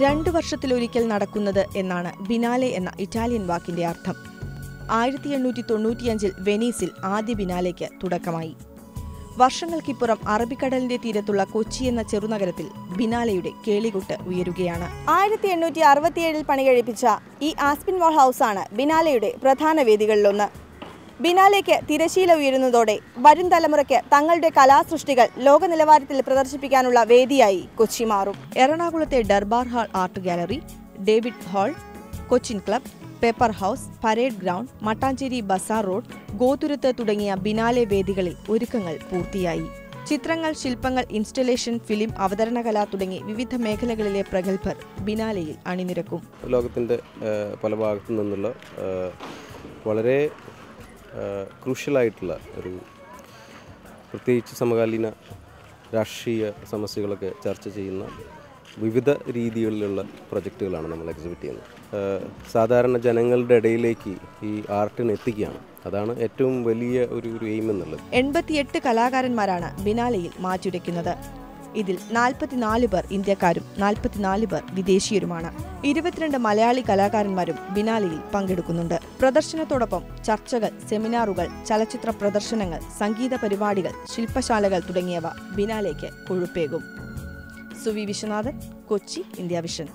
രണ്ടു വർഷത്തിലൊരിക്കൽ നടക്കുന്നത് എന്നാണ് ബിനാലെ എന്ന ഇറ്റാലിയൻ വാക്കിന്റെ അർത്ഥം. ആയിരത്തി എണ്ണൂറ്റി തൊണ്ണൂറ്റിയഞ്ചിൽ വെനീസിൽ ആദ്യ ബിനാലയ്ക്ക് തുടക്കമായി. വർഷങ്ങൾക്കിപ്പുറം അറബിക്കടലിന്റെ തീരത്തുള്ള കൊച്ചി എന്ന ചെറുനഗരത്തിൽ ബിനാലയുടെ കേളികൊട്ട് ഉയരുകയാണ്. ആയിരത്തി എണ്ണൂറ്റി അറുപത്തിയേഴിൽ പണികഴിപ്പിച്ച ഈ ആസ്പിൻ വാൾ ഹൗസാണ് ബിനാലയുടെ പ്രധാന വേദികളിലൊന്ന്. ബിനാലേക്ക് തിരശീല ഉയരുന്നതോടെ വരും തലമുറയ്ക്ക് തങ്ങളുടെ കലാസൃഷ്ടികൾ ലോക നിലവാരത്തിൽ പ്രദർശിപ്പിക്കാനുള്ള വേദിയായി കൊച്ചി മാറും. എറണാകുളത്തെ Durbar hall art gallery David hall Cochin club paper house parade ground Mattancherry bazaar road Gothuruth തുടങ്ങിയ ബിനാലെ വേദികളിൽ ഒരുക്കങ്ങൾ പൂർത്തിയായി. ചിത്രങ്ങൾ ശില്പങ്ങൾ ഇൻസ്റ്റലേഷൻ ഫിലിം അവതരണ കല തുടങ്ങി വിവിധ മേഖലകളിലെ പ്രഗത്ഭർ ബിനാലയിൽ അണിനിരക്കും. ലോകത്തിന്റെ പല ഭാഗത്തു നിന്നുള്ള വളരെ ക്രൂഷ്യലായിട്ടുള്ള ഒരു പ്രത്യേകിച്ച് സമകാലീന രാഷ്ട്രീയ സമസ്യകളൊക്കെ ചർച്ച ചെയ്യുന്ന വിവിധ രീതികളിലുള്ള പ്രൊജക്റ്റുകളാണ് നമ്മൾ എക്സിബിറ്റ് ചെയ്യുന്നത്. സാധാരണ ജനങ്ങളുടെ ഇടയിലേക്ക് ഈ ആർട്ടിനെ എത്തിക്കുകയാണ്. അതാണ് ഏറ്റവും വലിയ ഒരു ഒരു എയിം എന്നുള്ളത്. എൺപത്തിയെട്ട് കലാകാരന്മാരാണ് ബിനാലയിൽ മാറ്റുരയ്ക്കുന്നത്. ഇതിൽ നാൽപ്പത്തിനാല് പേർ ഇന്ത്യക്കാരും നാൽപ്പത്തിനാല് പേർ വിദേശീയരുമാണ് ഇരുപത്തിരണ്ട് മലയാളി കലാകാരന്മാരും ബിനാലിയിൽ പങ്കെടുക്കുന്നുണ്ട്. പ്രദർശനത്തോടൊപ്പം ചർച്ചകൾ സെമിനാറുകൾ ചലച്ചിത്ര പ്രദർശനങ്ങൾ സംഗീത പരിപാടികൾ ശില്പശാലകൾ തുടങ്ങിയവ ബിനാലേക്ക് കൊഴുപ്പേകും. Suvi Viswanathan Kochi India Vision.